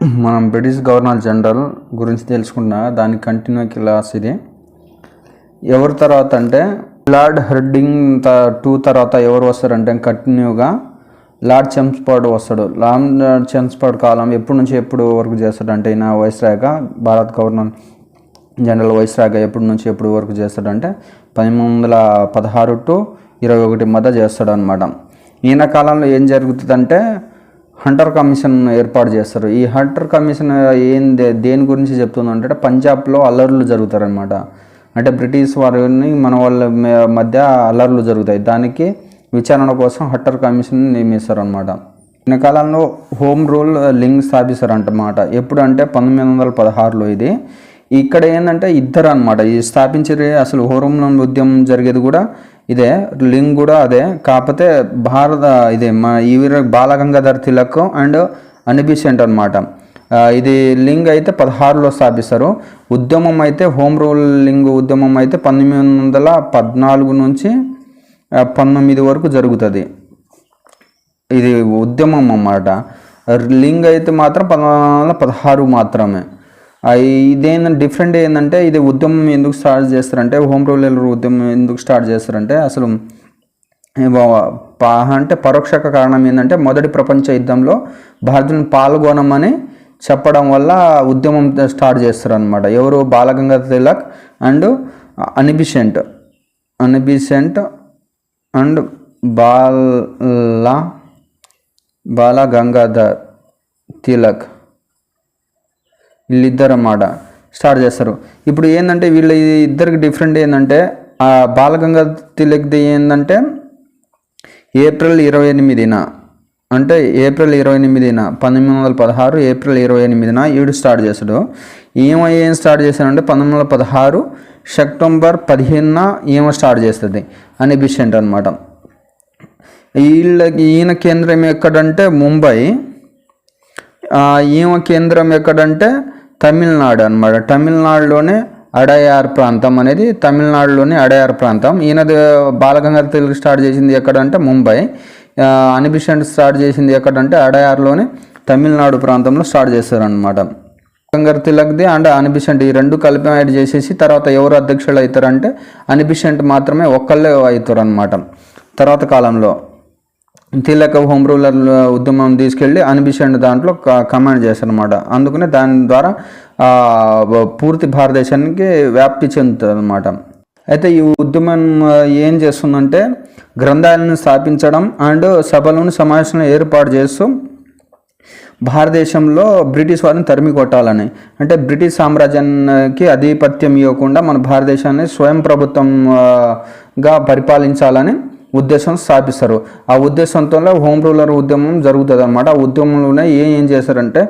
మనం British governor general గురించి తెలుసుకున్న దాని కంటిన్యూ క్లాస్ ఇది. ఎవరి తర్వాత అంటే లార్డ్ హెర్డింగ్ త టూ తర్వాత ఎవరు వస్తారంటే కంటిన్యూగా లార్డ్ చెంస్పాడ్ వస్తాడు. లార్డ్ చెంస్పాడ్ కాలం ఎప్పటి నుంచి ఎప్పుడు వరకు చేస్తాడంటే ఈయన వైస్రాగా భారత్ గవర్నర్ జనరల్ వైస్రాగా ఎప్పటి నుంచి ఎప్పుడు వరకు చేస్తాడంటే పదిమూడు వందల పదహారు టు ఇరవై ఒకటి మధ్య చేస్తాడు అనమాట ఈయన కాలంలో ఏం జరుగుతుందంటే హంటర్ కమిషన్ ఏర్పాటు చేస్తారు. ఈ హంటర్ కమిషన్ ఏం దేని గురించి చెప్తుందంటే పంజాబ్లో అల్లర్లు జరుగుతారనమాట అంటే బ్రిటిష్ వారిని మన వాళ్ళ మధ్య అల్లర్లు జరుగుతాయి. దానికి విచారణ కోసం హంటర్ కమిషన్ నియమిస్తారనమాట ఈ కాలంలో హోమ్ రూల్ లింక్ స్థాపిస్తారంటమాట. ఎప్పుడు అంటే పంతొమ్మిది వందల పదహారులో ఇది. ఇక్కడ ఏంటంటే ఇద్దరు అనమాట ఈ స్థాపించే అసలు హోమ్ రూల్ ఉద్యమం జరిగేది కూడా ఇదే లింక్ కూడా అదే. కాకపోతే భారత ఇదే మన ఈ వీర Balagangadhar Tilak and Annie Besant అనమాట ఇది లింగ్ అయితే పదహారులో స్థాపిస్తారు. ఉద్యమం అయితే హోమ్ రూల్ లింగ్ ఉద్యమం అయితే పంతొమ్మిది వందల పద్నాలుగు నుంచి పంతొమ్మిది వరకు జరుగుతుంది. ఇది ఉద్యమం అన్నమాట. లింగ్ అయితే మాత్రం పంతొమ్మిది వందల పదహారు మాత్రమే. ఇదేంటంటే డిఫరెంట్ ఏంటంటే ఇది ఉద్యమం ఎందుకు స్టార్ట్ చేస్తారంటే హోమ్ రూల్ ఉద్యమం ఎందుకు స్టార్ట్ చేస్తారంటే అసలు అంటే పరోక్షక కారణం ఏంటంటే మొదటి ప్రపంచ యుద్ధంలో భారతీయులను పాల్గొనమని చెప్పడం వల్ల ఉద్యమం స్టార్ట్ చేస్తారనమాట ఎవరు? Balagangadhar Tilak and Annie Besant Annie Besant and Bala Bala Gangadhar Tilak. వీళ్ళిద్దరు అన్నమాట స్టార్ట్ చేస్తారు. ఇప్పుడు ఏంటంటే వీళ్ళ ఇద్దరికి డిఫరెంట్ ఏంటంటే ఆ బాలగంగా తిలక్ది ఏంటంటే ఏప్రిల్ ఇరవై ఎనిమిదిన అంటే ఏప్రిల్ ఇరవై ఎనిమిదిన పంతొమ్మిది వందల పదహారు ఏప్రిల్ ఇరవై ఎనిమిదిన ఈడు స్టార్ట్ చేస్తాడు. ఈమె ఏం స్టార్ట్ చేశాడంటే పంతొమ్మిది వందల పదహారు సెప్టెంబర్ పదిహేనున ఈమె స్టార్ట్ చేస్తుంది అని బిషెంట్ అనమాట వీళ్ళకి ఈయన కేంద్రం ఎక్కడంటే ముంబై. ఆ, ఈమె కేంద్రం ఎక్కడంటే తమిళనాడు అన్నమాట. తమిళనాడులోనే అడయార్ ప్రాంతం అనేది తమిళనాడులోని అడయార్ ప్రాంతం. ఈయన బాలగంగాధర్ తిలక్ స్టార్ట్ చేసింది ఎక్కడంటే ముంబై. అనిబిషన్ స్టార్ట్ చేసింది ఎక్కడంటే అడయార్లోని తమిళనాడు ప్రాంతంలో స్టార్ట్ చేస్తారనమాట గంగర్ తిలక్ది అండ్ అనిబిషెంట్ ఈ రెండు కలిపి యాడ్ చేసేసి తర్వాత ఎవరు అధ్యక్షులు అవుతారంటే అనిబిషెంట్ మాత్రమే ఒక్కళ్ళే అవుతారు అనమాట తర్వాత కాలంలో. తిలక హోమ్ రూలర్ ఉద్యమం తీసుకెళ్ళి అనిపించండి దాంట్లో కమాండ్ చేస్తారనమాట అందుకనే దాని ద్వారా పూర్తి భారతదేశానికి వ్యాప్తి చెందుతుంది అనమాట అయితే ఈ ఉద్యమం ఏం చేస్తుందంటే గ్రంథాలను స్థాపించడం అండ్ సభలను సమావేశాలను ఏర్పాటు చేస్తూ భారతదేశంలో బ్రిటిష్ వారిని తరిమి కొట్టాలని. అంటే బ్రిటిష్ సామ్రాజ్యానికి ఆధిపత్యం ఇవ్వకుండా మన భారతదేశాన్ని స్వయం ప్రభుత్వంగా పరిపాలించాలని ఉద్దేశం స్థాపిస్తారు ఆ ఉద్దేశంతో హోమ్ రూలర్ ఉద్యమం జరుగుతుంది అనమాట ఆ ఉద్యమంలోనే ఏం ఏం చేశారంటే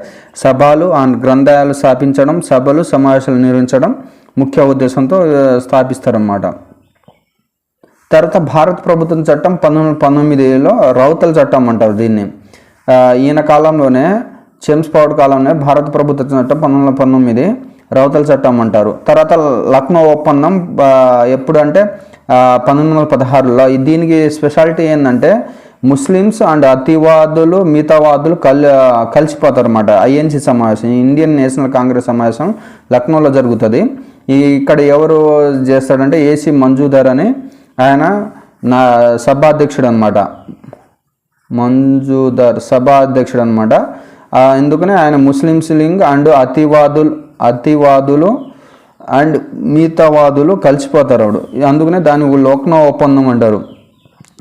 సభలు ఆ గ్రంథాలు స్థాపించడం సభలు సమావేశాలు నిర్వహించడం ముఖ్య ఉద్దేశంతో స్థాపిస్తారన్నమాట. తర్వాత భారత ప్రభుత్వం చట్టం పంతొమ్మిది పంతొమ్మిదిలో రౌతల చట్టం అంటారు దీన్ని. ఈయన కాలంలోనే చెమ్స్ పౌడ్ కాలంలోనే భారత ప్రభుత్వ చట్టం పంతొమ్మిది పంతొమ్మిది రౌతల చట్టం అంటారు. తర్వాత లక్నో ఒప్పందం ఎప్పుడంటే ఎప్పుడు అంటే పంతొమ్మిది వందల పదహారులో దీనికి స్పెషాలిటీ ఏంటంటే ముస్లిమ్స్ అండ్ అతివాదులు మిగతావాదులు కల్ కలిసిపోతారు అనమాట ఐఎన్సి సమావేశం ఇండియన్ నేషనల్ కాంగ్రెస్ సమావేశం లక్నోలో జరుగుతుంది. ఈ ఇక్కడ ఎవరు చేస్తాడంటే ఏసీ మంజుదర్ అని ఆయన నా సభాధ్యక్షుడు అనమాట మంజుదర్ సభాధ్యక్షుడు అనమాట ఎందుకని ఆయన ముస్లిమ్స్ లింగ్ అండ్ అతివాదులు అతివాదులు అండ్ మిగతావాదులు కలిసిపోతారు ఆవిడ అందుకనే దాన్ని లోక్నో ఒప్పందం అంటారు.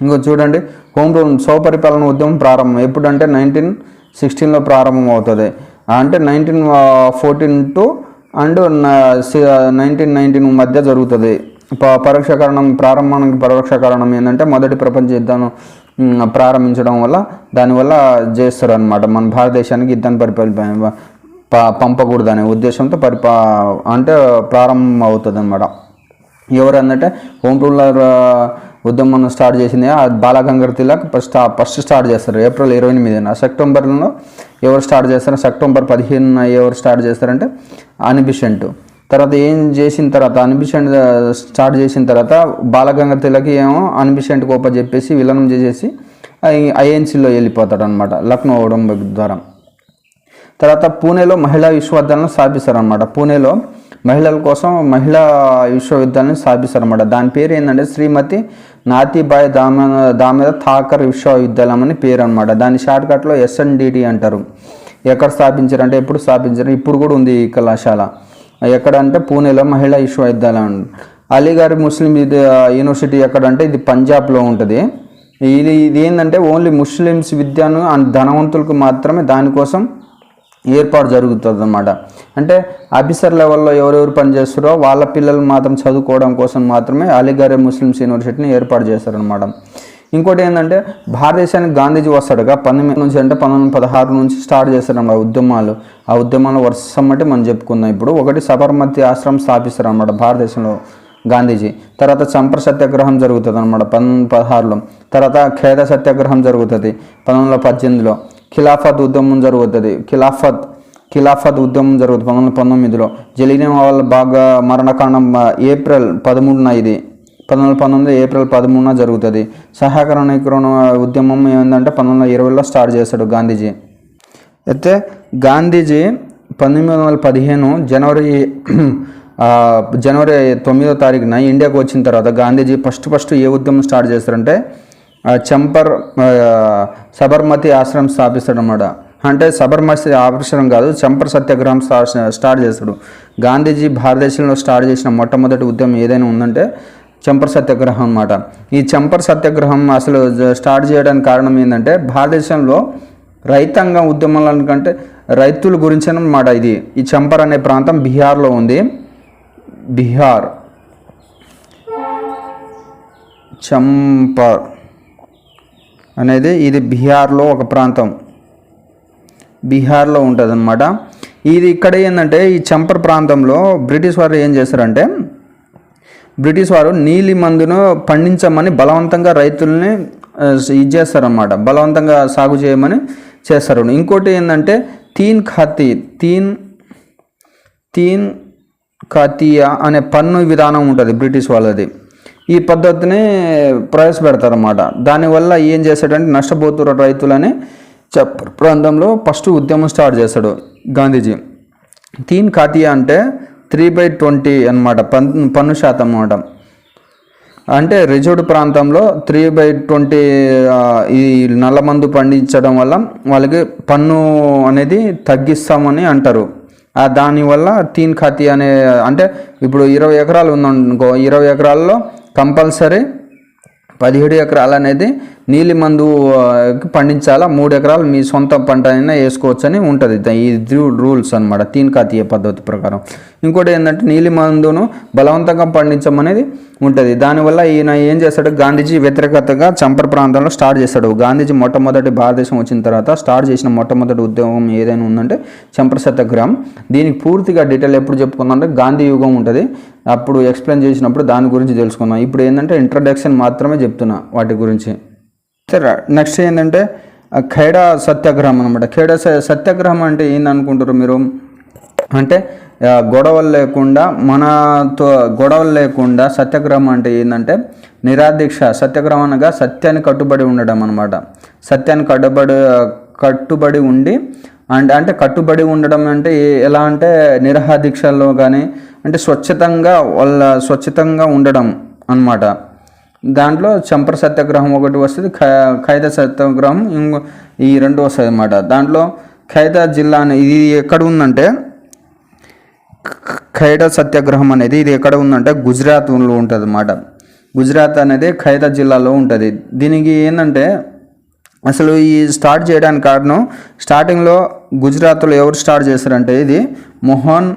ఇంకో చూడండి హోమ్ రూల్ స్వపరిపాలన ఉద్యమం ప్రారంభం. ఎప్పుడంటే నైన్టీన్ సిక్స్టీన్లో ప్రారంభం అవుతుంది. అంటే nineteen fourteen to and nineteen nineteen మధ్య జరుగుతుంది. ప- పరోక్ష కారణం ప్రారంభానికి పరోక్ష కారణం ఏంటంటే మొదటి ప్రపంచ యుద్ధాన్ని ప్రారంభించడం వల్ల దానివల్ల చేస్తారు అనమాట మన భారతదేశానికి యుద్ధాన్ని పరిపాలి పంపకూడదు పంపకూడదనే ఉద్దేశంతో పరిపా అంటే ప్రారంభం అవుతుంది అనమాట ఎవరు అంటే హోమ్ రూలర్ ఉద్యమం స్టార్ట్ చేసింది Balagangadhar Tilak first first start చేస్తారు ఏప్రిల్ ఇరవై ఎనిమిదిన సెప్టెంబర్లో ఎవరు స్టార్ట్ చేస్తారు సెప్టెంబర్ పదిహేనున ఎవరు స్టార్ట్ చేస్తారంటే అనిబిషెంట్ తర్వాత ఏం చేసిన తర్వాత అనిబిషెంట్ స్టార్ట్ చేసిన తర్వాత బాలగంగర్ తిలక్ ఏమో అనిబిషెంట్ కోప చెప్పేసి విలనం చేసేసి ఐఎన్సీలో వెళ్ళిపోతాడు అనమాట లక్నో ఓడంబ ద్వారా. తర్వాత పూణేలో మహిళా విశ్వవిద్యాలయం స్థాపిస్తారనమాట పూణేలో మహిళల కోసం మహిళా విశ్వవిద్యాలయం స్థాపిస్తారనమాట దాని పేరు ఏంటంటే శ్రీమతి నాతిబాయ్ దామ దామేద థాకర్ విశ్వవిద్యాలయం అని పేరు అనమాట దాని షార్ట్కట్లో ఎస్ఎన్డిటి అంటారు. ఎక్కడ స్థాపించారంటే ఎప్పుడు స్థాపించారు? ఇప్పుడు కూడా ఉంది ఈ కళాశాల. ఎక్కడ అంటే పూణేలో మహిళా విశ్వవిద్యాలయం. అలీగఢ్ ముస్లిం ఇది యూనివర్సిటీ ఎక్కడ అంటే ఇది పంజాబ్లో ఉంటుంది. ఇది ఇది ఏంటంటే ఓన్లీ ముస్లిమ్స్ విద్యను అండ్ ధనవంతులకు మాత్రమే దానికోసం ఏర్పాటు జరుగుతుంది అన్నమాట అంటే ఆఫీసర్ లెవెల్లో ఎవరెవరు పనిచేస్తారో వాళ్ళ పిల్లలు మాత్రం చదువుకోవడం కోసం మాత్రమే అలీగారే ముస్లిమ్స్ యూనివర్సిటీని ఏర్పాటు చేశారనమాట ఇంకోటి ఏంటంటే భారతదేశానికి గాంధీజీ వస్తాడుగా పంతొమ్మిది నుంచి అంటే పంతొమ్మిది పదహారు నుంచి స్టార్ట్ చేస్తారన్నమాట ఉద్యమాలు. ఆ ఉద్యమాలు వర్షం మనం చెప్పుకుందాం. ఇప్పుడు ఒకటి సబర్మతి ఆశ్రమం స్థాపిస్తారు అనమాట భారతదేశంలో గాంధీజీ. తర్వాత చంపర సత్యాగ్రహం జరుగుతుంది అనమాట పంతొమ్మిది పదహారులో. తర్వాత ఖేద సత్యాగ్రహం జరుగుతుంది పంతొమ్మిది వందల పద్దెనిమిదిలో. ఖిలాఫత్ ఉద్యమం జరుగుతుంది. ఖిలాఫత్ ఖిలాఫత్ ఉద్యమం జరుగుతుంది. పంతొమ్మిది వందల పంతొమ్మిదిలో జలీన వాళ్ళ బాగా మరణకాండం ఏప్రిల్ పదమూడున ఇది. పంతొమ్మిది వందల పంతొమ్మిది ఏప్రిల్ పదమూడున జరుగుతుంది. సహకరణీకరణ ఉద్యమం ఏంటంటే పంతొమ్మిది వందల ఇరవైలో స్టార్ట్ చేశాడు గాంధీజీ. అయితే గాంధీజీ పంతొమ్మిది వందల పదిహేను జనవరి జనవరి తొమ్మిదో తారీఖున ఇండియాకు వచ్చిన తర్వాత గాంధీజీ ఫస్ట్ ఫస్ట్ ఏ ఉద్యమం స్టార్ట్ చేస్తారంటే చంపర్ సబర్మతి ఆశ్రమం స్థాపిస్తాడు అనమాట అంటే సబర్మతి ఆశ్రమం కాదు చంపర్ సత్యాగ్రహం స్టార్ట్ చేస్తాడు. గాంధీజీ భారతదేశంలో స్టార్ట్ చేసిన మొట్టమొదటి ఉద్యమం ఏదైనా ఉందంటే చంపర్ సత్యాగ్రహం అన్నమాట. ఈ చంపర్ సత్యాగ్రహం అసలు స్టార్ట్ చేయడానికి కారణం ఏంటంటే భారతదేశంలో రైతాంగ ఉద్యమాల కంటే రైతుల గురించి అన్నమాట ఇది. ఈ చంపర్ అనే ప్రాంతం బీహార్లో ఉంది. బీహార్. చంపర్. అనేది ఇది బీహార్లో ఒక ప్రాంతం. బీహార్లో ఉంటుంది అనమాట ఇది ఇక్కడ ఏంటంటే ఈ చంపర్ ప్రాంతంలో బ్రిటిష్ వారు ఏం చేస్తారంటే బ్రిటిష్ వారు నీలి మందును పండించమని బలవంతంగా రైతుల్ని ఇది చేస్తారన్నమాట. బలవంతంగా సాగు చేయమని చేస్తారు. ఇంకోటి ఏంటంటే తీన్ ఖాతీ తీన్ తీన్ ఖాతీయా అనే పన్ను విధానం ఉంటుంది బ్రిటిష్ వాళ్ళది. ఈ పద్ధతిని ప్రవేశపెడతారన్నమాట. దానివల్ల ఏం చేస్తాడంటే నష్టపోతున్న రైతులని చెప్ప ప్రాంతంలో ఫస్ట్ ఉద్యమం స్టార్ట్ చేస్తాడు గాంధీజీ. తీన్ ఖాతియా అంటే త్రీ బై ట్వంటీ అనమాట పన్ పన్ను శాతం అనమాట అంటే రిజర్వ్డ్ ప్రాంతంలో త్రీ బై ట్వంటీ ఈ నల్ల మందు పండించడం వల్ల వాళ్ళకి పన్ను అనేది తగ్గిస్తామని అంటారు. దానివల్ల తీన్ ఖాతీ అనే అంటే ఇప్పుడు ఇరవై ఎకరాలు ఉందనుకో ఇరవై ఎకరాల్లో కంపల్సరీ పదిహేడు ఎకరాలు అనేది నీలి మందు పండించాలా? మూడు ఎకరాలు మీ సొంత పంట అయినా వేసుకోవచ్చని ఉంటుంది. ఈ రూల్స్ అనమాట తీన్ కాతీయ పద్ధతి ప్రకారం. ఇంకోటి ఏంటంటే నీలి మందును బలవంతంగా పండించమనేది ఉంటుంది. దానివల్ల ఈయన ఏం చేస్తాడు? గాంధీజీ వ్యతిరేకతగా చంపర్ ప్రాంతంలో స్టార్ట్ చేస్తాడు. గాంధీజీ మొట్టమొదటి భారతదేశం వచ్చిన తర్వాత స్టార్ట్ చేసిన మొట్టమొదటి ఉద్యమం ఏదైనా ఉందంటే చంపర్ సత్యాగ్రహం దీనికి పూర్తిగా డీటెయిల్ ఎప్పుడు చెప్పుకుందామంటే గాంధీ యుగం ఉంటుంది. అప్పుడు ఎక్స్ప్లెయిన్ చేసినప్పుడు దాని గురించి తెలుసుకుందాం. ఇప్పుడు ఏంటంటే ఇంట్రడక్షన్ మాత్రమే చెప్తున్నా వాటి గురించి. సరే నెక్స్ట్ ఏంటంటే ఖేడా సత్యాగ్రహం అనమాట ఖేడా సత్యాగ్రహం అంటే ఏందనుకుంటారు మీరు? అంటే గొడవలు లేకుండా మనతో గొడవలు లేకుండా సత్యాగ్రహం అంటే ఏంటంటే నిరాదీక్ష సత్యగ్రహం అనగా సత్యాన్ని కట్టుబడి ఉండడం అనమాట సత్యాన్ని కట్టుబడి కట్టుబడి ఉండి అండ్ అంటే కట్టుబడి ఉండడం అంటే ఎలా అంటే నిరహాదీక్షల్లో కానీ అంటే స్వచ్ఛతంగా వాళ్ళ స్వచ్ఛతంగా ఉండడం అన్నమాట. దాంట్లో చంపర సత్యాగ్రహం ఒకటి వస్తుంది ఖైద ఖైదా సత్యాగ్రహం ఇంకో ఈ రెండు వస్తాయి అన్నమాట దాంట్లో ఖైదా జిల్లా అని ఇది ఎక్కడ ఉందంటే ఖైడా ఖైదా సత్యాగ్రహం అనేది ఇది ఎక్కడ ఉందంటే గుజరాత్లో ఉంటుంది అన్నమాట గుజరాత్ అనేది ఖైదా జిల్లాలో ఉంటుంది. దీనికి ఏంటంటే అసలు ఈ స్టార్ట్ చేయడానికి కారణం స్టార్టింగ్లో గుజరాత్లో ఎవరు స్టార్ట్ చేశారంటే ఇది మోహన్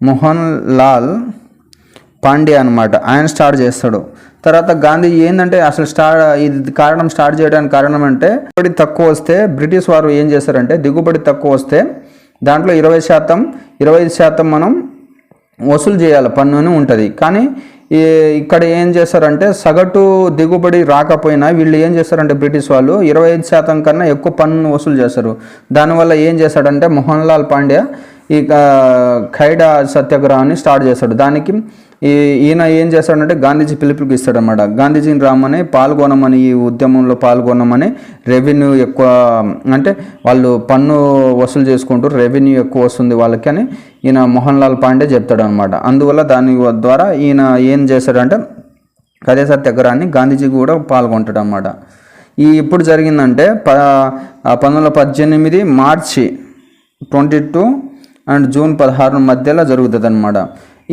మోహన్ లాల్ పాండే అనమాట ఆయన స్టార్ట్ చేస్తాడు. తర్వాత గాంధీ ఏంటంటే అసలు స్టార్ట్ ఇది కారణం స్టార్ట్ చేయడానికి కారణం అంటే దిగుబడి తక్కువ వస్తే బ్రిటిష్ వారు ఏం చేస్తారంటే దిగుబడి తక్కువ వస్తే దాంట్లో ఇరవై శాతం ఇరవై ఐదు శాతం మనం వసూలు చేయాలి పన్ను అని ఉంటుంది. కానీ ఇక్కడ ఏం చేస్తారంటే సగటు దిగుబడి రాకపోయినా వీళ్ళు ఏం చేస్తారంటే బ్రిటిష్ వాళ్ళు ఇరవై ఐదు శాతం కన్నా ఎక్కువ పన్ను వసూలు చేస్తారు. దానివల్ల ఏం చేశాడంటే మోహన్ లాల్ పాండ్యా ఈ ఖైడా సత్యాగ్రహాన్ని స్టార్ట్ చేస్తాడు. దానికి ఈ ఈయన ఏం చేస్తాడంటే గాంధీజీ పిలుపుకి ఇస్తాడనమాట గాంధీజీని రామని పాల్గొనమని ఈ ఉద్యమంలో పాల్గొనమని రెవెన్యూ ఎక్కువ అంటే వాళ్ళు పన్ను వసూలు చేసుకుంటూ రెవెన్యూ ఎక్కువ వస్తుంది వాళ్ళకి అని ఈయన మోహన్ లాల్ పాండే చెప్తాడు అనమాట అందువల్ల దాని ద్వారా ఈయన ఏం చేస్తాడంటే కదే సత్యాగ్రహాన్ని గాంధీజీ కూడా పాల్గొంటాడు అనమాట ఈ ఇప్పుడు జరిగిందంటే ప పంతొమ్మిది వందల పద్దెనిమిది March twenty two and June పదహారు మధ్యలో జరుగుతుంది అనమాట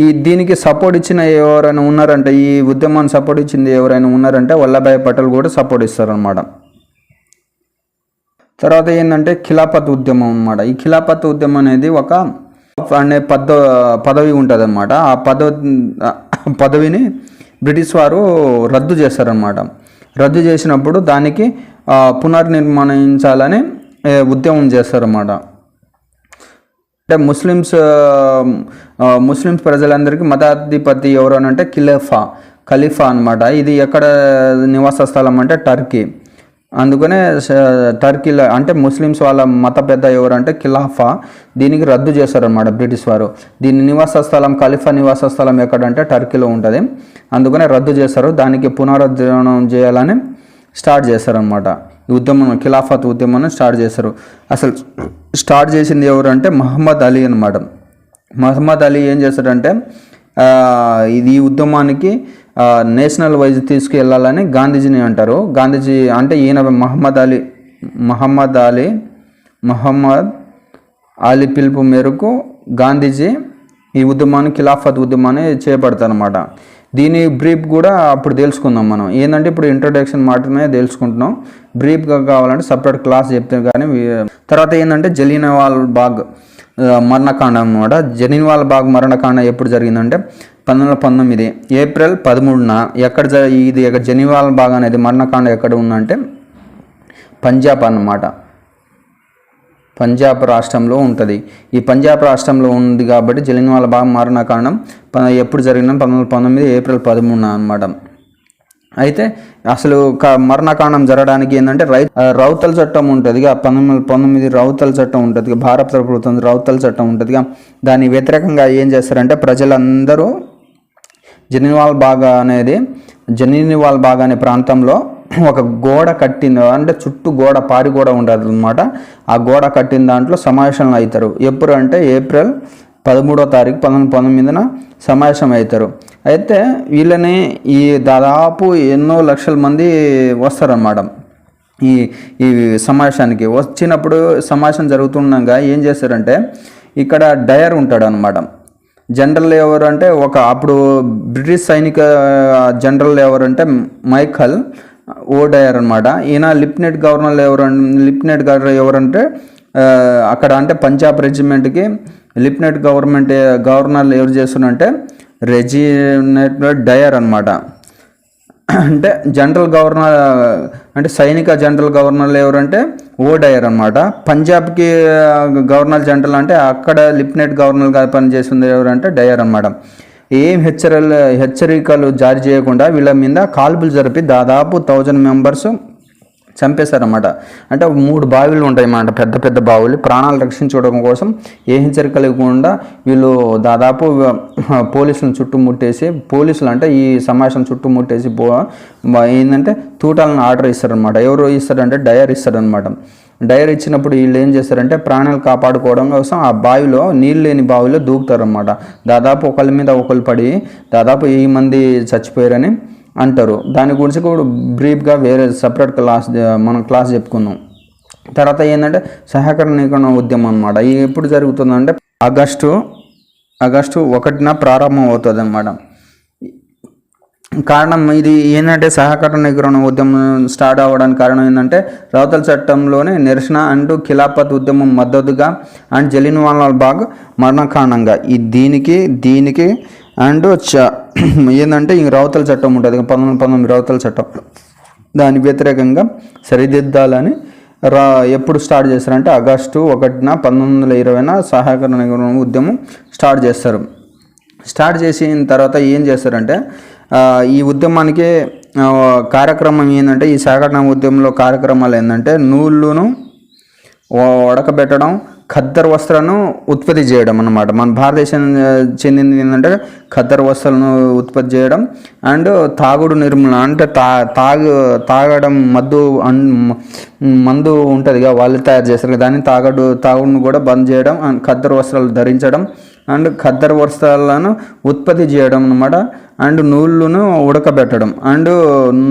ఈ దీనికి సపోర్ట్ ఇచ్చిన ఎవరైనా ఉన్నారంటే ఈ ఉద్యమాన్ని సపోర్ట్ ఇచ్చింది ఎవరైనా ఉన్నారంటే వల్లభాయ్ పటేల్ కూడా సపోర్ట్ ఇస్తారనమాట తర్వాత ఏంటంటే ఖిలాపత్ ఉద్యమం అన్నమాట. ఈ ఖిలాపత్ ఉద్యమం అనేది ఒక అనే పద పదవి ఉంటుంది అనమాట ఆ పదవి పదవిని బ్రిటిష్ వారు రద్దు చేస్తారనమాట రద్దు చేసినప్పుడు దానికి పునర్నిర్మాణించాలని ఉద్యమం చేస్తారన్నమాట. అంటే ముస్లిమ్స్ ముస్లిమ్స్ ప్రజలందరికీ మతాధిపతి ఎవరు అని అంటే ఖిలఫా ఖలీఫా అన్నమాట. ఇది ఎక్కడ నివాస స్థలం అంటే టర్కీ. అందుకనే టర్కీలో అంటే ముస్లిమ్స్ వాళ్ళ మత పెద్ద ఎవరు అంటే ఖిలాఫా. దీనికి రద్దు చేశారనమాట బ్రిటిష్ వారు. దీని నివాస స్థలం ఖలీఫా నివాస స్థలం ఎక్కడంటే టర్కీలో ఉంటుంది. అందుకనే రద్దు చేశారు. దానికి పునరుద్ధరణం చేయాలని స్టార్ట్ చేశారనమాట ఈ ఉద్యమం ఖిలాఫత్ ఉద్యమాన్ని స్టార్ట్ చేశారు. అసలు స్టార్ట్ చేసింది ఎవరు అంటే మహమ్మద్ అలీ అనమాట మహమ్మద్ అలీ ఏం చేశాడంటే ఇది ఈ ఉద్యమానికి నేషనల్ వైజ్ తీసుకెళ్ళాలని గాంధీజీని అంటారు. గాంధీజీ అంటే ఈయన మహమ్మద్ అలీ మహమ్మద్ అలీ మహమ్మద్ అలీ పిలుపు మేరకు గాంధీజీ ఈ ఉద్యమాన్ని ఖిలాఫత్ ఉద్యమాన్ని చేపడతారనమాట దీని బ్రీఫ్ కూడా అప్పుడు తెలుసుకుందాం మనం. ఏంటంటే ఇప్పుడు ఇంట్రొడక్షన్ మాత్రమే తెలుసుకుంటున్నాం. బ్రీఫ్గా కావాలంటే సపరేట్ క్లాస్ చెప్తే కానీ తర్వాత ఏంటంటే జలీనవాల్ బాగ్ మరణకాండ అనమాట జలీనవాల్ బాగ్ మరణకాండ ఎప్పుడు జరిగిందంటే పంతొమ్మిది వందల పంతొమ్మిది ఏప్రిల్ పదమూడున ఎక్కడ జ- ఇది ఎక్కడ జలీనవాల్ బాగ్ అనేది మరణకాండ ఎక్కడ ఉందంటే పంజాబ్ అన్నమాట. పంజాబ్ రాష్ట్రంలో ఉంటుంది. ఈ పంజాబ్ రాష్ట్రంలో ఉంది కాబట్టి జలియన్వాలా బాగ్ మరణకాండం ప- ఎప్పుడు జరిగిన పంతొమ్మిది పంతొమ్మిది ఏప్రిల్ పదమూడున అనమాట అయితే అసలు క- మరణకాండం జరగడానికి ఏంటంటే రై రౌతల చట్టం ఉంటుంది. పంతొమ్మిది పంతొమ్మిది రౌతల చట్టం ఉంటుంది. భారత ప్రభుత్వం రౌతల చట్టం ఉంటుంది. దాని వ్యతిరేకంగా ఏం చేస్తారంటే ప్రజలందరూ జనివాల్ బాగా అనేది జనివాల్ బాగా అనే ప్రాంతంలో ఒక గోడ కట్టింది. అంటే చుట్టూ గోడ పారి గోడ ఉండదు అనమాట ఆ గోడ కట్టిన దాంట్లో సమావేశం అవుతారు. ఎప్పుడు అంటే ఏప్రిల్ పదమూడో తారీఖు పంతొమ్మిది పంతొమ్మిదిన సమావేశం అవుతారు. అయితే వీళ్ళని ఈ దాదాపు ఎన్నో లక్షల మంది వస్తారన్నమాట ఈ ఈ సమావేశానికి. వచ్చినప్పుడు సమావేశం జరుగుతుండగా ఏం చేస్తారంటే ఇక్కడ డయర్ ఉంటాడు అనమాట జనరల్ ఎవరు అంటే ఒక అప్పుడు బ్రిటిష్ సైనిక జనరల్ ఎవరంటే మైఖల్ ఓడయర్ అనమాట ఈయన లిప్నెట్ గవర్నర్ ఎవరు లిప్నెట్ గవర్నర్ ఎవరంటే అక్కడ అంటే పంజాబ్ రెజిమెంట్కి లిప్నెట్ గవర్నమెంట్ గవర్నర్లు ఎవరు చేస్తున్నారంటే రెజినెట్ డయర్ అనమాట అంటే జనరల్ గవర్నర్ అంటే సైనిక జనరల్ గవర్నర్లు ఎవరంటే ఓడయర్ అనమాట పంజాబ్కి గవర్నర్ జనరల్ అంటే అక్కడ లిప్నెట్ గవర్నర్గా పనిచేస్తుంది ఎవరంటే డయర్ అనమాట ఏం హెచ్చరల్ హెచ్చరికలు జారీ చేయకుండా వీళ్ళ మీద కాల్పులు జరిపి దాదాపు థౌజండ్ మెంబర్స్ చంపేశారన్నమాట. అంటే మూడు బావిలు ఉంటాయి అన్నమాట పెద్ద పెద్ద బావులు. ప్రాణాలు రక్షించుకోవడం కోసం ఏ హెచ్చరిక లేకుండా వీళ్ళు దాదాపు పోలీసులను చుట్టుముట్టేసి పోలీసులు అంటే ఈ సమావేశం చుట్టుముట్టేసి పో ఏంటంటే తూటాలను ఆర్డర్ ఇస్తారనమాట ఎవరు ఇస్తారంటే డయర్ ఇస్తారనమాట డైరీ ఇచ్చినప్పుడు వీళ్ళు ఏం చేస్తారంటే ప్రాణాలు కాపాడుకోవడం కోసం ఆ బావిలో నీళ్ళు లేని బావిలో దూకుతారనమాట దాదాపు ఒకళ్ళ మీద ఒకళ్ళు పడి దాదాపు ఈ మంది చచ్చిపోయారని అంటారు. దాని గురించి కూడా బ్రీఫ్గా వేరే సపరేట్ క్లాస్ మనం క్లాస్ చెప్పుకుందాం. తర్వాత ఏంటంటే సహకరణీకరణ ఉద్యమం అనమాట ఇది ఎప్పుడు జరుగుతుందంటే ఆగస్టు ఆగస్టు ఒకటిన ప్రారంభం అవుతుంది అనమాట కారణం ఇది ఏంటంటే సహకరణీకరణ ఉద్యమం స్టార్ట్ అవ్వడానికి కారణం ఏంటంటే రౌతల చట్టంలోనే నిరసన అండ్ ఖిలాఫత్ ఉద్యమం మద్దతుగా అండ్ జలిన్ వాలా బాగ్ మరణకారణంగా ఈ దీనికి దీనికి అండ్ చ ఏంటంటే ఇంక రౌతల చట్టం ఉంటుంది. పంతొమ్మిది పంతొమ్మిది రౌతల చట్టం. దాని వ్యతిరేకంగా సరిదిద్దాలని రా ఎప్పుడు స్టార్ట్ చేస్తారంటే ఆగస్టు ఒకటిన పంతొమ్మిది వందల ఇరవైన సహకరణ ఉద్యమం స్టార్ట్ చేస్తారు. స్టార్ట్ చేసిన తర్వాత ఏం చేస్తారంటే ఈ ఉద్యమానికి కార్యక్రమం ఏంటంటే ఈ సేకరణ ఉద్యమంలో కార్యక్రమాలు ఏంటంటే నూళ్ళును ఉడకబెట్టడం ఖద్దర్ వస్త్రాలను ఉత్పత్తి చేయడం అన్నమాట. మన భారతదేశం చెందింది ఏంటంటే ఖద్దర్ వస్త్రాలను ఉత్పత్తి చేయడం అండ్ తాగుడు నిర్మూలన అంటే తా తాగు తాగడం మద్దు అన్ మందు ఉంటుందిగా వాళ్ళు తయారు చేస్తారు. దాన్ని తాగడు తాగుడును కూడా బంద్ చేయడం అండ్ ఖద్దర్ వస్త్రాలు ధరించడం అండ్ ఖద్దర్ వస్త్రాలను ఉత్పత్తి చేయడం అన్నమాట. అండ్ నూలును ఉడకబెట్టడం. అండ్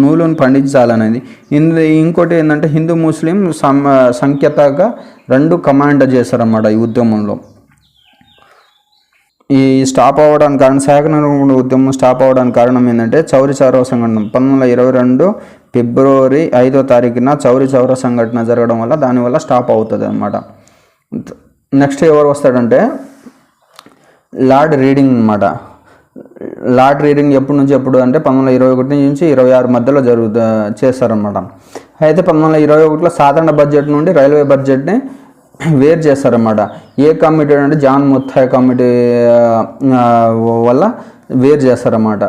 నూలును పండించాలనేది. ఇందు ఇంకోటి ఏంటంటే హిందూ ముస్లిం సమ సంఖ్యతగా రెండు కమాండ్ చేశారన్నమాట ఈ ఉద్యమంలో. ఈ స్టాప్ అవ్వడానికి కారణం సేకరణ ఉద్యమం స్టాప్ అవ్వడానికి కారణం ఏంటంటే చౌరి చౌర సంఘటన. పంతొమ్మిది వందల ఇరవై రెండు ఫిబ్రవరి ఐదో తారీఖున చౌరి చౌర సంఘటన జరగడం వల్ల దానివల్ల స్టాప్ అవుతుంది అనమాట నెక్స్ట్ ఎవరు వస్తాడంటే లార్డ్ రీడింగ్ అనమాట లార్డ్ రీడింగ్ ఎప్పటి నుంచి ఎప్పుడు అంటే పంతొమ్మిది వందల ఇరవై ఒకటి నుంచి ఇరవై ఆరు మధ్యలో జరుగుతూ చేస్తారనమాట అయితే పంతొమ్మిది వందల ఇరవై ఒకటిలో సాధారణ బడ్జెట్ నుండి రైల్వే బడ్జెట్ని వేరు చేస్తారన్నమాట. ఏ కమిటీ అంటే జాన్ ముత్తాయ్ కమిటీ వల్ల వేరు చేస్తారన్నమాట.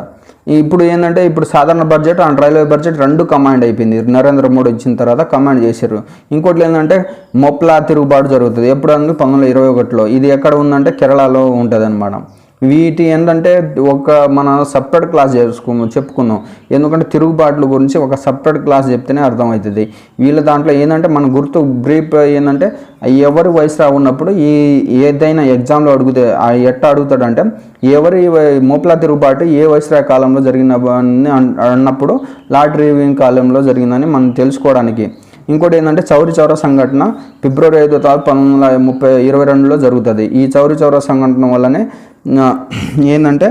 ఇప్పుడు ఏంటంటే ఇప్పుడు సాధారణ బడ్జెట్ అండ్ రైల్వే బడ్జెట్ రెండు కమాండ్ అయిపోయింది. నరేంద్ర మోడీ వచ్చిన తర్వాత కమాండ్ చేశారు. ఇంకోటి ఏంటంటే మొప్లా తిరుగుబాటు జరుగుతుంది. ఎప్పుడు అంటే పంతొమ్మిది వందల ఇరవై ఒకటిలో. ఇది ఎక్కడ ఉందంటే కేరళలో ఉంటుంది అనమాట వీటి ఏంటంటే ఒక మన సపరేట్ క్లాస్ చేసుకో చెప్పుకున్నాం. ఎందుకంటే తిరుగుబాట్ల గురించి ఒక సపరేట్ క్లాస్ చెప్తేనే అర్థమవుతుంది. వీళ్ళ దాంట్లో ఏంటంటే మన గుర్తు బ్రీఫ్ ఏంటంటే ఎవరి వయసు ఉన్నప్పుడు ఈ ఏదైనా ఎగ్జామ్లో అడిగితే ఎట్ట అడుగుతాడంటే ఎవరి వ- మోప్లా తిరుగుబాటు ఏ వయసు కాలంలో జరిగిన అన్నప్పుడు లాటరీ కాలంలో జరిగిందని మనం తెలుసుకోవడానికి. ఇంకోటి ఏంటంటే చౌరి చౌర సంఘటన ఫిబ్రవరి ఐదో తారీఖు పంతొమ్మిది వందల ముప్పై ఇరవై రెండులో జరుగుతుంది. ఈ చౌరి చౌర సంఘటన వల్లనే ఏంటంటే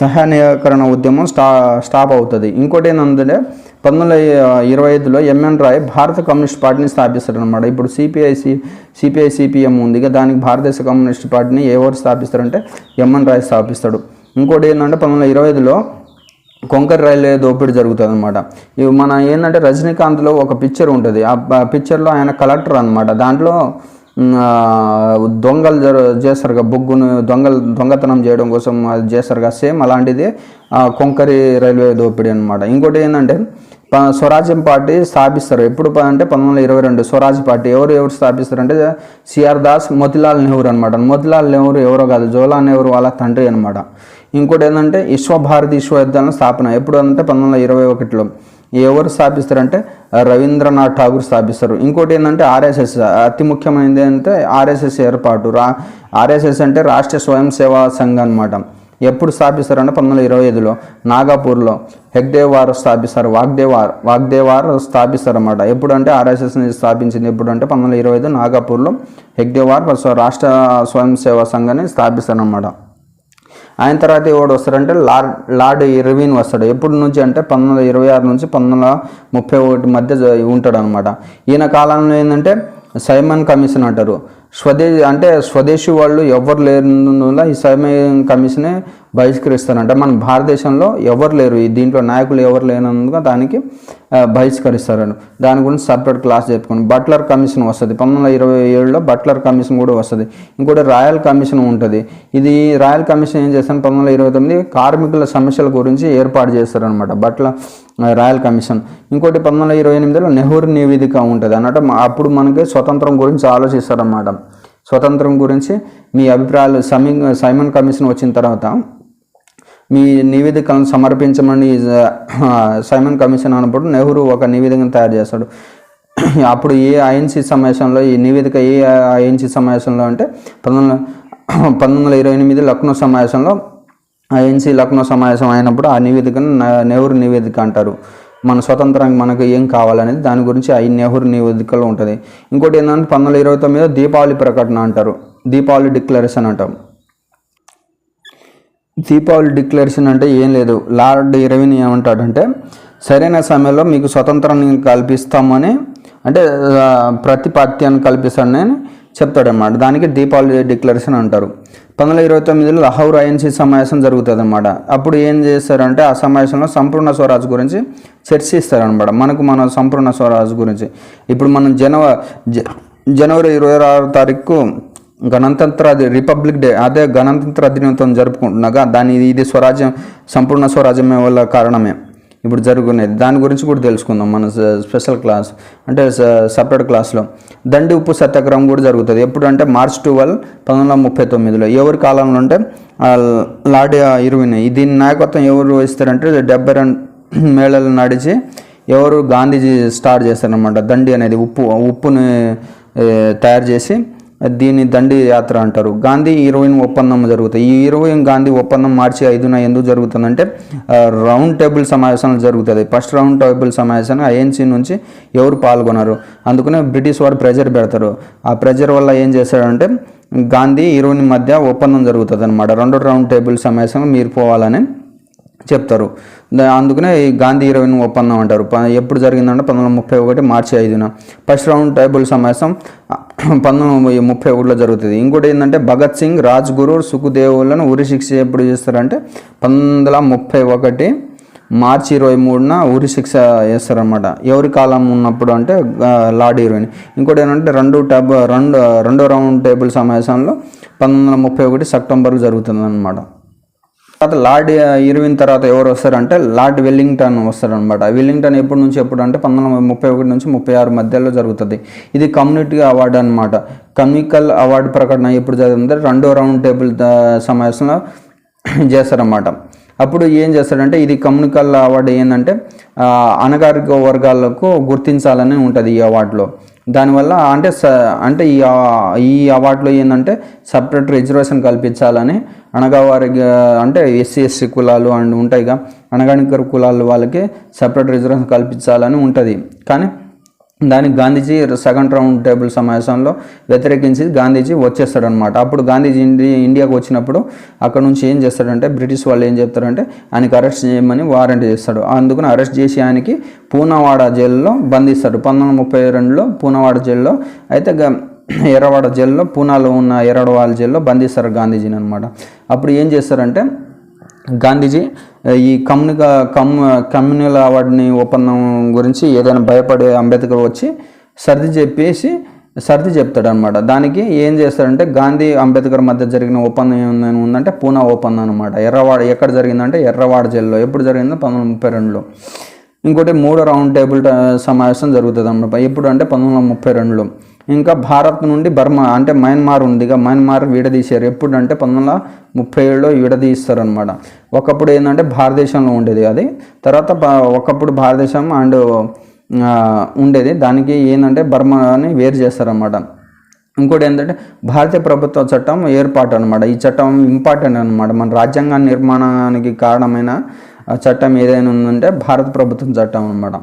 సహాయకరణ ఉద్యమం స్టా స్టాప్ అవుతుంది. ఇంకోటి ఏంటంటే పంతొమ్మిది వందల ఇరవై ఐదులో ఎంఎన్ రాయ్ భారత కమ్యూనిస్ట్ పార్టీని స్థాపిస్తారనమాట ఇప్పుడు సిపిఐ సి సిపిఐ సిపిఎం ఉంది. ఇక దానికి భారతదేశ కమ్యూనిస్ట్ పార్టీని ఎవరు స్థాపిస్తారంటే ఎంఎన్ రాయ్ స్థాపిస్తాడు. ఇంకోటి ఏంటంటే పంతొమ్మిది వందల ఇరవై ఐదులో కొంకర్ రైల్వే దోపిడీ జరుగుతుంది అనమాట ఇవి మన ఏంటంటే రజనీకాంత్లో ఒక పిక్చర్ ఉంటుంది. ఆ పిక్చర్లో ఆయన కలెక్టర్ అనమాట దాంట్లో దొంగలు జర చేస్తారుగా బొగ్గును దొంగలు దొంగతనం చేయడం కోసం అది చేస్తారుగా. సేమ్ అలాంటిది కొంకరి రైల్వే దోపిడీ అనమాట ఇంకోటి ఏంటంటే ప- స్వరాజ్యం పార్టీ స్థాపిస్తారు. ఎప్పుడు అంటే పంతొమ్మిది వందల ఇరవై రెండు స్వరాజ్ పార్టీ ఎవరు ఎవరు స్థాపిస్తారు అంటే సిఆర్ దాస్ మోతిలాల్ నెహ్రూ అనమాట మోతిలాల్ నెహ్రూ ఎవరో కాదు జవహర్లాల్ నెహ్రూ వాళ్ళ తండ్రి అనమాట ఇంకోటి ఏంటంటే విశ్వభారతి విశ్వవిద్యాలయం స్థాపన. ఎప్పుడు అంటే పంతొమ్మిది వందల ఇరవై ఒకటిలో. ఎవరు స్థాపిస్తారంటే రవీంద్రనాథ్ ఠాగూర్ స్థాపిస్తారు. ఇంకోటి ఏంటంటే ఆర్ఎస్ఎస్. అతి ముఖ్యమైనది అంటే ఆర్ఎస్ఎస్ ఏర్పాటు. రా ఆర్ఎస్ఎస్ అంటే రాష్ట్రీయ స్వయం సేవా సంఘం అనమాట ఎప్పుడు స్థాపిస్తారంటే పంతొమ్మిది వందల ఇరవై ఐదులో. నాగాపూర్లో హెగ్దేవారు స్థాపిస్తారు. వాగ్దేవార్ వాగ్దేవార్ స్థాపిస్తారన్నమాట ఎప్పుడు అంటే ఆర్ఎస్ఎస్ని స్థాపించింది. ఎప్పుడు అంటే పంతొమ్మిది వందల ఇరవై ఐదు నాగాపూర్లో హెగ్దేవార్ రాష్ట్ర స్వయం సేవా సంఘాన్ని స్థాపిస్తారన్నమాట ఆయన తర్వాత ఎవడు వస్తాడంటే లార్డ్ లార్డ్ ఇర్విన్ వస్తాడు. ఎప్పటి నుంచి అంటే పంతొమ్మిది ఇరవై ఆరు నుంచి పంతొమ్మిది ముప్పై ఒకటి మధ్య ఉంటాడు అనమాట ఈయన కాలంలో ఏంటంటే సైమన్ కమిషన్ అంటారు. స్వదేశీ అంటే స్వదేశీ వాళ్ళు ఎవరు లేనందువల్ల ఈ సైమన్ కమిషనే బహిష్కరిస్తారంట. మన భారతదేశంలో ఎవరు లేరు ఈ దీంట్లో నాయకులు ఎవరు లేనందుకు దానికి బహిష్కరిస్తారని దాని గురించి సపరేట్ క్లాస్ చెప్పుకోండి. బట్లర్ కమిషన్ వస్తుంది. పంతొమ్మిది వందల ఇరవై ఏడులో బట్లర్ కమిషన్ కూడా వస్తుంది. ఇంకోటి రాయల్ కమిషన్ ఉంటుంది. ఇది రాయల్ కమిషన్ ఏం చేస్తాను పంతొమ్మిది వందల ఇరవై తొమ్మిది కార్మికుల సమస్యల గురించి ఏర్పాటు చేస్తారనమాట బట్ల రాయల్ కమిషన్. ఇంకోటి పంతొమ్మిది వందల ఇరవై ఎనిమిదిలో నెహ్రూ నివేదిక ఉంటుంది అన్నట్టు అప్పుడు మనకి స్వతంత్రం గురించి ఆలోచిస్తారన్నమాట. స్వతంత్రం గురించి మీ అభిప్రాయాలు సమి సైమన్ కమిషన్ వచ్చిన తర్వాత మీ నివేదికలను సమర్పించమని సైమన్ కమిషన్ అన్నప్పుడు నెహ్రూ ఒక నివేదికను తయారు చేస్తాడు. అప్పుడు ఏ ఐఎన్సీ సమావేశంలో ఈ నివేదిక ఏ ఐఎన్సీ సమావేశంలో అంటే పంతొమ్మిది పంతొమ్మిది వందల ఇరవై ఎనిమిది లక్నో సమావేశంలో ఐఎన్సీ లక్నో సమావేశం అయినప్పుడు ఆ నివేదికను నెహ్రూ నివేదిక అంటారు. మన స్వతంత్రానికి మనకు ఏం కావాలనేది దాని గురించి ఐ నెహ్రూ నివేదికలో ఉంటుంది. ఇంకోటి ఏంటంటే పంతొమ్మిది వందల ఇరవై తొమ్మిదిలో దీపావళి ప్రకటన అంటారు. దీపావళి డిక్లరేషన్ అంటాం. దీపావళి డిక్లరేషన్ అంటే ఏం లేదు. లార్డ్ ఇరవిన్ ఏమంటాడంటే సరైన సమయంలో మీకు స్వతంత్రాన్ని కల్పిస్తామని అంటే ఆ, ప్రతిపాత్యాన్ని కల్పిస్తాడని చెప్తాడన్నమాట. దానికి దీపావళి డిక్లరేషన్ అంటారు. పంతొమ్మిది ఇరవై తొమ్మిదిలో లహౌర్ ఐఎన్సీ సమావేశం జరుగుతుంది అనమాట అప్పుడు ఏం చేస్తారంటే ఆ సమావేశంలో సంపూర్ణ స్వరాజ్ గురించి చర్చిస్తారనమాట మనకు మన సంపూర్ణ స్వరాజ్ గురించి. ఇప్పుడు మనం జనవ జ- జనవరి ఇరవై ఆరు తారీఖు గణతంత్ర రిపబ్లిక్ డే అదే గణతంత్ర దినోత్సవం జరుపుకుంటున్నాగా. దాని ఇది- ఇది స్వరాజ్యం సంపూర్ణ స్వరాజ్యం వల్ల కారణమే. ఇప్పుడు జరుగునేది. దాని గురించి కూడా తెలుసుకుందాం మన స్పెషల్ క్లాస్ అంటే సపరేట్ క్లాస్లో దండి ఉప్పు సత్యాగ్రహం కూడా జరుగుతుంది. ఎప్పుడు అంటే మార్చ్ ట్వెల్వ్ పంతొమ్మిది వందల ముప్పై తొమ్మిదిలో. ఎవరి కాలంలో అంటే లార్డ్ ఇరువిన్. దీని నాయకత్వం ఎవరు వహిస్తారంటే డెబ్బై రెండు మేళలు నడిచి ఎవరు గాంధీజీ స్టార్ట్ చేస్తారనమాట దండి అనేది ఉప్పు ఉప్పుని తయారు చేసి దీన్ని దండి యాత్ర అంటారు. గాంధీ హీరోయిన్ ఒప్పందం జరుగుతుంది ఈ హీరోయిన్ గాంధీ ఒప్పందం మార్చి ఐదున ఎందుకు జరుగుతుందంటే రౌండ్ టేబుల్ సమావేశాలు జరుగుతుంది ఫస్ట్ రౌండ్ టేబుల్ సమావేశాన్ని ఐఎన్సీ నుంచి ఎవరు పాల్గొన్నారు అందుకనే బ్రిటిష్ వారు ప్రెజర్ పెడతారు. ఆ ప్రెజర్ వల్ల ఏం చేస్తాడంటే గాంధీ హీరోయిన్ మధ్య ఒప్పందం జరుగుతుంది అనమాట రెండో రౌండ్ టేబుల్ సమావేశం మీరు పోవాలని చెప్తారు. దా- అందుకనే ఈ గాంధీ ఇరవై ఒప్పందం అంటారు. ప- ఎప్పుడు జరిగిందంటే పంతొమ్మిది వందల ముప్పై ఒకటి మార్చి ఐదున. ఫస్ట్ రౌండ్ టేబుల్ సమావేశం పంతొమ్మిది ముప్పై ఒకటిలో జరుగుతుంది. ఇంకోటి ఏంటంటే భగత్ సింగ్ రాజ్ గురు సుఖదేవులను ఉరి శిక్ష ఎప్పుడు చేస్తారంటే పంతొమ్మిది వందల ముప్పై ఒకటి మార్చి ఇరవై మూడున ఉరి శిక్ష వేస్తారనమాట ఎవరి కాలం ఉన్నప్పుడు అంటే లార్డ్ హీరోయిన్ ఇంకోటి ఏంటంటే రెండు టబ్ రెండు రెండో రౌండ్ టేబుల్ సమావేశంలో పంతొమ్మిది వందల ముప్పై ఒకటి సెప్టెంబర్లో జరుగుతుంది అనమాట తర్వాత లార్డ్ ఇరవిన్ తర్వాత ఎవరు వస్తారంటే లార్డ్ వెల్లింగ్టన్ వస్తారనమాట వెల్లింగ్టన్ ఎప్పటి నుంచి ఎప్పుడు అంటే పంతొమ్మిది ముప్పై ఒకటి నుంచి ముప్పై ఆరు మధ్యలో జరుగుతుంది. ఇది కమ్యూనిటీ అవార్డు అనమాట కమ్యూనికల్ అవార్డు ప్రకటన ఎప్పుడు జరుగుతుందంటే రెండో రౌండ్ టేబుల్ సమావేశంలో చేస్తారన్నమాట. అప్పుడు ఏం చేస్తాడంటే ఇది కమ్యూనికల్ అవార్డు ఏంటంటే అనగారిక వర్గాలకు గుర్తించాలని ఉంటుంది ఈ అవార్డులో. దానివల్ల అంటే స అంటే ఈ ఈ అవార్డులో ఏంటంటే సపరేట్ రిజర్వేషన్ కల్పించాలని అనగావారి అంటే ఎస్సీ ఎస్సీ కులాలు అండ్ ఉంటాయిగా అనగానికర కులాల వాళ్ళకి సపరేట్ రిజర్వేషన్ కల్పించాలని ఉంటుంది. కానీ దానికి గాంధీజీ సెకండ్ రౌండ్ టేబుల్ సమావేశంలో వ్యతిరేకించి గాంధీజీ వచ్చేస్తాడనమాట. అప్పుడు గాంధీజీ ఇండి ఇండియాకు వచ్చినప్పుడు అక్కడ నుంచి ఏం చేస్తాడంటే బ్రిటిష్ వాళ్ళు ఏం చెప్తారంటే ఆయనకి అరెస్ట్ చేయమని వారెంట్ చేస్తాడు. అందుకని అరెస్ట్ చేసి ఆయనకి పూనావాడ జైల్లో బంధిస్తాడు. పంతొమ్మిది ముప్పై రెండులో పూనావాడ జైల్లో అయితే గ- ఎర్రవాడ జైల్లో పూనాలో ఉన్న ఎర్రవాడ జైల్లో బంధిస్తారు గాంధీజీని అనమాట. అప్పుడు ఏం చేస్తారంటే గాంధీజీ ఈ కమ్యూనిక కమ్ కమ్యూనల్ అవార్డుని ఒప్పందం గురించి ఏదైనా భయపడే అంబేద్కర్ వచ్చి సర్ది చెప్పేసి సర్ది చెప్తాడు అనమాట దానికి ఏం చేస్తాడంటే గాంధీ అంబేద్కర్ మధ్య జరిగిన ఒప్పందం ఏమైనా ఉందంటే పూనా ఒప్పందం అనమాట ఎర్రవాడ ఎక్కడ జరిగిందంటే ఎర్రవాడ జైల్లో. ఎప్పుడు జరిగిందో పంతొమ్మిది వందల ముప్పై రెండులో ఇంకోటి మూడో రౌండ్ టేబుల్ సమావేశం జరుగుతుంది అన్నమాట. ఎప్పుడు అంటే పంతొమ్మిది వందల ముప్పై రెండులో ఇంకా భారత్ నుండి బర్మా అంటే మయన్మార్ ఉందిగా. మయన్మార్ విడదీశారు. ఎప్పుడు అంటే పంతొమ్మిది వందల ముప్పై ఏడులో విడదీస్తారు అనమాట ఒకప్పుడు ఏంటంటే భారతదేశంలో ఉండేది అది. తర్వాత ఒకప్పుడు భారతదేశం అండ్ ఉండేది. దానికి ఏంటంటే బర్మాని వేరు చేస్తారన్నమాట. ఇంకోటి ఏంటంటే భారతీయ ప్రభుత్వ చట్టం ఏర్పాటు అనమాట ఈ చట్టం ఇంపార్టెంట్ అనమాట మన రాజ్యాంగ నిర్మాణానికి కారణమైన చట్టం ఏదైనా ఉందంటే భారత ప్రభుత్వం చట్టం అనమాట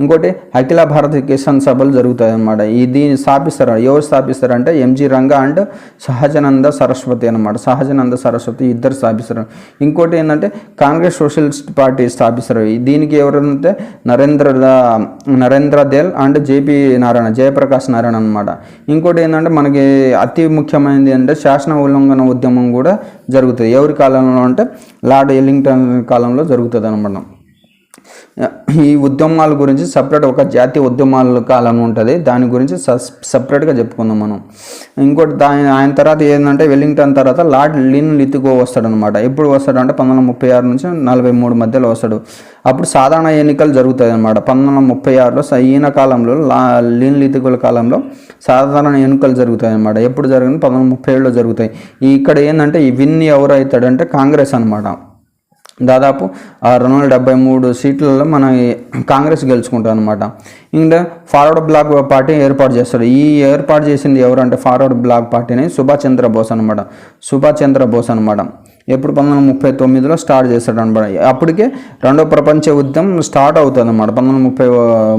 ఇంకోటి అఖిల భారత కిసాన్ సభలు జరుగుతాయి అనమాట ఈ దీన్ని స్థాపిస్తారు? ఎవరు స్థాపిస్తారు అంటే ఎంజి రంగా అండ్ సహజనంద సరస్వతి అనమాట సహజనంద సరస్వతి ఇద్దరు స్థాపిస్తారు. ఇంకోటి ఏంటంటే కాంగ్రెస్ సోషలిస్ట్ పార్టీ స్థాపిస్తారు. దీనికి ఎవరంటే నరేంద్ర నరేంద్ర దేల్ అండ్ జేపీ నారాయణ జయప్రకాష్ నారాయణ అనమాట ఇంకోటి ఏంటంటే మనకి అతి ముఖ్యమైనది అంటే శాసన ఉల్లంఘన ఉద్యమం కూడా జరుగుతుంది. ఎవరి కాలంలో అంటే లార్డ్ ఎల్లింగ్టన్ కాలంలో జరుగుతుంది అనమాట ఈ ఉద్యమాల గురించి సపరేట్ ఒక జాతీయ ఉద్యమాల కాలం ఉంటుంది. దాని గురించి సపరేట్గా చెప్పుకుందాం మనం. ఇంకోటి దాని ఆయన తర్వాత ఏంటంటే వెల్లింగ్టన్ తర్వాత లార్డ్ లిన్ లితిగో వస్తాడనమాట ఎప్పుడు వస్తాడంటే పంతొమ్మిది ముప్పై ఆరు నుంచి నలభై మూడు మధ్యలో వస్తాడు. అప్పుడు సాధారణ ఎన్నికలు జరుగుతాయి అనమాట పంతొమ్మిది ముప్పై ఆరులో ఈయన కాలంలో లా లిన్ లితిగోల కాలంలో సాధారణ ఎన్నికలు జరుగుతాయి అనమాట ఎప్పుడు జరిగింది? పంతొమ్మిది ముప్పై ఏడులో జరుగుతాయి. ఇక్కడ ఏంటంటే ఈ విన్ ఎవరు అవుతాడంటే కాంగ్రెస్ అనమాట దాదాపు రెండు వందల డెబ్బై మూడు సీట్లలో మన కాంగ్రెస్ గెలుచుకుంటాం అనమాట ఇంకా ఫార్వర్డ్ బ్లాక్ పార్టీ ఏర్పాటు చేస్తారు ఈ ఏర్పాటు చేసింది ఎవరంటే ఫార్వర్డ్ బ్లాక్ పార్టీని సుభాష్ చంద్ర బోస్ అనమాట సుభాష్ చంద్ర బోస్ అనమాట ఎప్పుడు పంతొమ్మిది ముప్పై తొమ్మిదిలో స్టార్ట్ చేశాడు అనమాట. అప్పటికే రెండో ప్రపంచ యుద్ధం స్టార్ట్ అవుతుంది అనమాట పంతొమ్మిది ముప్పై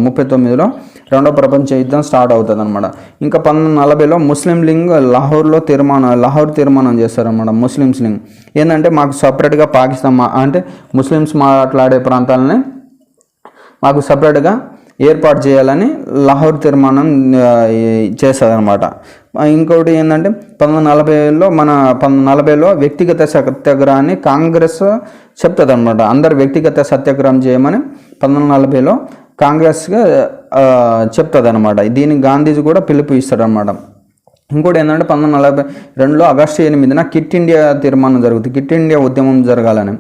ముప్పై తొమ్మిదిలో రెండో ప్రపంచ యుద్ధం స్టార్ట్ అవుతుంది అనమాట ఇంకా పంతొమ్మిది నలభైలో ముస్లిం లింగ్ లాహోర్లో తీర్మానం లాహోర్ తీర్మానం చేస్తారన్నమాట ముస్లిమ్స్ లింగ్. ఏంటంటే మాకు సపరేట్గా పాకిస్తాన్ మా అంటే ముస్లిమ్స్ మాట్లాడే ప్రాంతాలని మాకు సపరేట్గా ఏర్పాటు చేయాలని లాహోర్ తీర్మానం చేస్తుందన్నమాట ఇంకోటి ఏంటంటే పంతొమ్మిది నలభైలో మన పంతొమ్మిది నలభైలో వ్యక్తిగత సత్యాగ్రహాన్ని కాంగ్రెస్ చెప్తుంది అనమాట అందరు వ్యక్తిగత సత్యాగ్రహం చేయమని పంతొమ్మిది నలభైలో కాంగ్రెస్గా చెప్తుంది అనమాట దీనికి గాంధీజీ కూడా పిలుపు ఇస్తాడనమాట ఇంకోటి ఏంటంటే పంతొమ్మిది నలభై రెండులో ఆగస్టు ఎనిమిదిన కిట్ ఇండియా తీర్మానం జరుగుతుంది. కిట్ ఇండియా ఉద్యమం జరగాలని.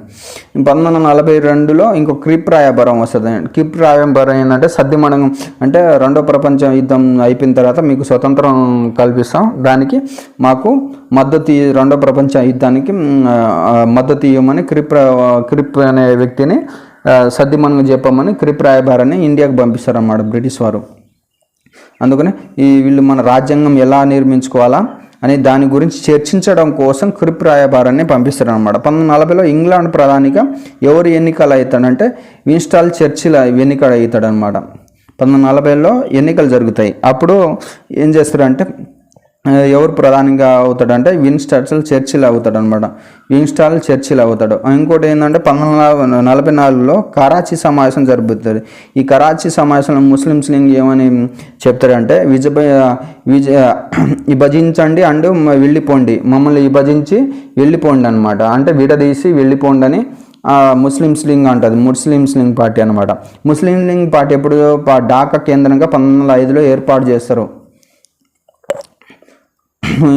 పంతొమ్మిది వందల నలభై రెండులో ఇంకో క్రిప్ రాయబరం వస్తుంది. క్రిప్ రాయబరం ఏంటంటే సద్దిమణం అంటే రెండో ప్రపంచ యుద్ధం అయిపోయిన తర్వాత మీకు స్వతంత్రం కల్పిస్తాం. దానికి మాకు మద్దతు రెండో ప్రపంచ యుద్ధానికి మద్దతు ఇవ్వమని క్రిప్ క్రిప్ అనే వ్యక్తిని ఆ, సద్దిమణం చెప్పమని క్రిప్ రాయబారాన్ని ఇండియాకు పంపిస్తారన్నమాట బ్రిటిష్ వారు. అందుకని ఈ వీళ్ళు మన రాజ్యాంగం ఎలా నిర్మించుకోవాలా అని దాని గురించి చర్చించడం కోసం కృప్ రాయబారాన్ని పంపిస్తారు అనమాట పంతొమ్మిది నలభైలో ఇంగ్లాండ్ ప్రధానిగా ఎవరు ఎన్నికలు అవుతాడంటే విన్స్టాల్ చర్చిల ఎన్నికలు అవుతాడు అనమాట పంతొమ్మిది నలభైలో ఎన్నికలు జరుగుతాయి. అప్పుడు ఏం చేస్తారంటే ఎవరు ప్రధానిగా అవుతాడంటే విన్స్టాల్ చర్చిల్ అవుతాడు అనమాట విన్స్టాల్ చర్చిల్ అవుతాడు. ఇంకోటి ఏంటంటే పంతొమ్మిది నలభై నాలుగులో కరాచీ సమావేశం జరుగుతుంది ఈ కరాచీ సమావేశంలో ముస్లిం లింగ్ ఏమని చెప్తారంటే విజయ విజయ విభజించండి అండ్ వెళ్ళిపోండి. మమ్మల్ని విభజించి వెళ్ళిపోండి అనమాట అంటే విడదీసి వెళ్ళిపోండి అని ముస్లిమ్స్ లింగ్ అంటుంది. ముస్లిమ్స్ లింగ్ పార్టీ అనమాట ముస్లిం లింగ్ పార్టీ ఎప్పుడు ప- ఢాకా కేంద్రంగా పంతొమ్మిది వందల ఐదులో ఏర్పాటు చేస్తారు.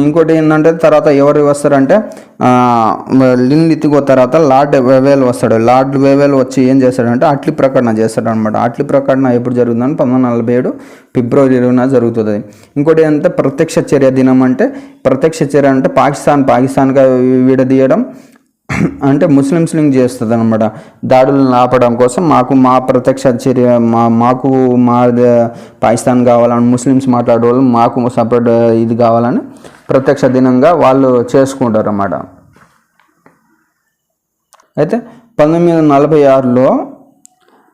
ఇంకోటి ఏంటంటే తర్వాత ఎవరు వస్తారంటే లిన్ ఇతిగో తర్వాత లార్డ్ వేవేల్ వస్తాడు. లార్డ్ వేవేల్ వచ్చి ఏం చేస్తాడంటే అట్లి ప్రకటన చేస్తాడు అనమాట అట్లి ప్రకటన ఎప్పుడు జరుగుతుందంటే పంతొమ్మిది నలభై ఏడు ఫిబ్రవరి ఇరవైన జరుగుతుంది. ఇంకోటి ఏంటంటే ప్రత్యక్ష చర్య దినం అంటే ప్రత్యక్ష చర్య అంటే పాకిస్తాన్ పాకిస్తాన్గా విడదీయడం అంటే ముస్లిమ్స్ లింక్ చేస్తుంది అనమాట దాడులను ఆపడం కోసం మాకు మా ప్రత్యక్ష చర్య మా మాకు మా పాకిస్తాన్ కావాలని ముస్లిమ్స్ మాట్లాడే వాళ్ళు మాకు సపరేట్ ఇది కావాలని ప్రత్యక్ష దినంగా వాళ్ళు చేసుకుంటారు అన్నమాట అయితే పంతొమ్మిది వందల నలభై ఆరులో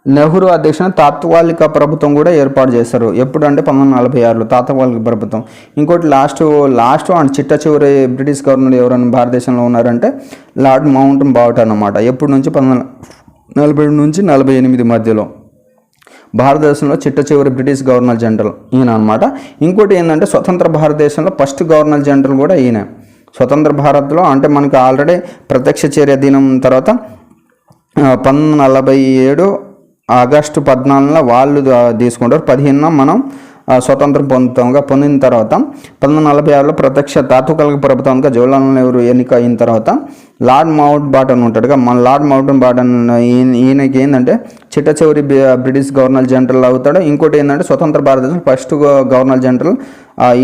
నెహ్రూ అధ్యక్షన తాత్కాలిక ప్రభుత్వం కూడా ఏర్పాటు చేస్తారు ఎప్పుడు అంటే పంతొమ్మిది నలభై ఆరులో తాత్కాలిక ప్రభుత్వం. ఇంకోటి లాస్ట్ లాస్ట్ అండ్ చిట్ట చివరి బ్రిటిష్ గవర్నర్ ఎవరైనా భారతదేశంలో ఉన్నారంటే లార్డ్ మౌంట్ బావట్ అనమాట ఎప్పటి నుంచి? పంతొమ్మిది నలభై నలభై నుంచి నలభై ఎనిమిది మధ్యలో. భారతదేశంలో చిట్ట చివరి బ్రిటిష్ గవర్నర్ జనరల్ ఈయన అనమాట ఇంకోటి ఏంటంటే స్వతంత్ర భారతదేశంలో ఫస్ట్ గవర్నర్ జనరల్ కూడా ఈయన. స్వతంత్ర భారత్లో అంటే మనకు ఆల్రెడీ ప్రత్యక్ష చర్య దినం తర్వాత పంతొమ్మిది నలభై ఏడు ఆగస్టు పద్నాలుగున వాళ్ళు తీసుకుంటారు. పదిహేనున మనం స్వతంత్రం పొందుతాంగా పొందిన తర్వాత పంతొమ్మిది నలభై ఆరులో ప్రత్యక్ష తాత్కాలిక ప్రభుత్వంగా జవహర్లాల్ నెహ్రూ ఎన్నిక అయిన తర్వాత లార్డ్ మౌంట్ బాటన్ ఉంటాడుగా మన లార్డ్ మౌంట్ బాటన్ ఈయన ఈయనకి ఏంటంటే చిట్ట చివరి బ్రిటిష్ గవర్నర్ జనరల్ అవుతాడు. ఇంకోటి ఏంటంటే స్వతంత్ర భారతదేశం ఫస్ట్ గవర్నర్ జనరల్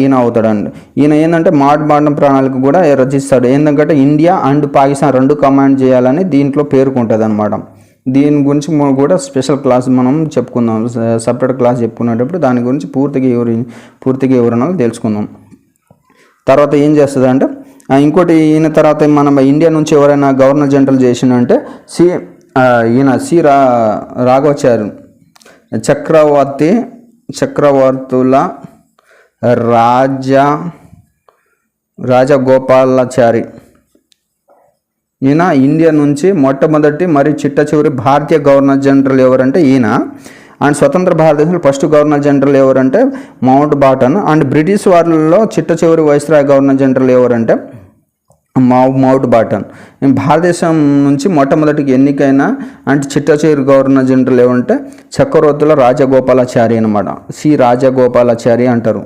ఈయన అవుతాడండి ఈయన ఏంటంటే మాడ్ బాటన్ ప్రణాళిక కూడా రచిస్తాడు. ఏంటంటే ఇండియా అండ్ పాకిస్తాన్ రెండు కమాండ్ చేయాలని దీంట్లో పేర్కొంటుంది అనమాట దీని గురించి మనం కూడా స్పెషల్ క్లాస్ మనం చెప్పుకుందాం. సపరేట్ క్లాస్ చెప్పుకునేటప్పుడు దాని గురించి పూర్తిగా ఎవరి పూర్తిగా వివరణలు తెలుసుకుందాం. తర్వాత ఏం చేస్తుంది అంటే ఇంకోటి ఈయన తర్వాత మనం ఇండియా నుంచి ఎవరైనా గవర్నర్ జనరల్ చేసిండంటే సి ఈయన సి రా రాఘవచారు చక్రవర్తి చక్రవర్తుల రాజా రాజగోపాలాచారి. ఈయన ఇండియా నుంచి మొట్టమొదటి మరియు చిట్ట చివరి భారతీయ గవర్నర్ జనరల్ ఎవరంటే ఈయన. అండ్ స్వతంత్ర భారతదేశంలో ఫస్ట్ గవర్నర్ జనరల్ ఎవరంటే మౌంట్ బాటన్. అండ్ బ్రిటిష్ వాళ్ళలో చిట్ట చివరి వైస్రాయ్ గవర్నర్ జనరల్ ఎవరంటే మౌ మౌంట్ బాటన్. భారతదేశం నుంచి మొట్టమొదటికి ఎన్నికైన అంటే చిట్టచేరు గవర్నర్ జనరల్ ఏమంటే చక్రవర్తుల రాజగోపాలాచారి అనమాట సి రాజగోపాలాచారి అంటారు.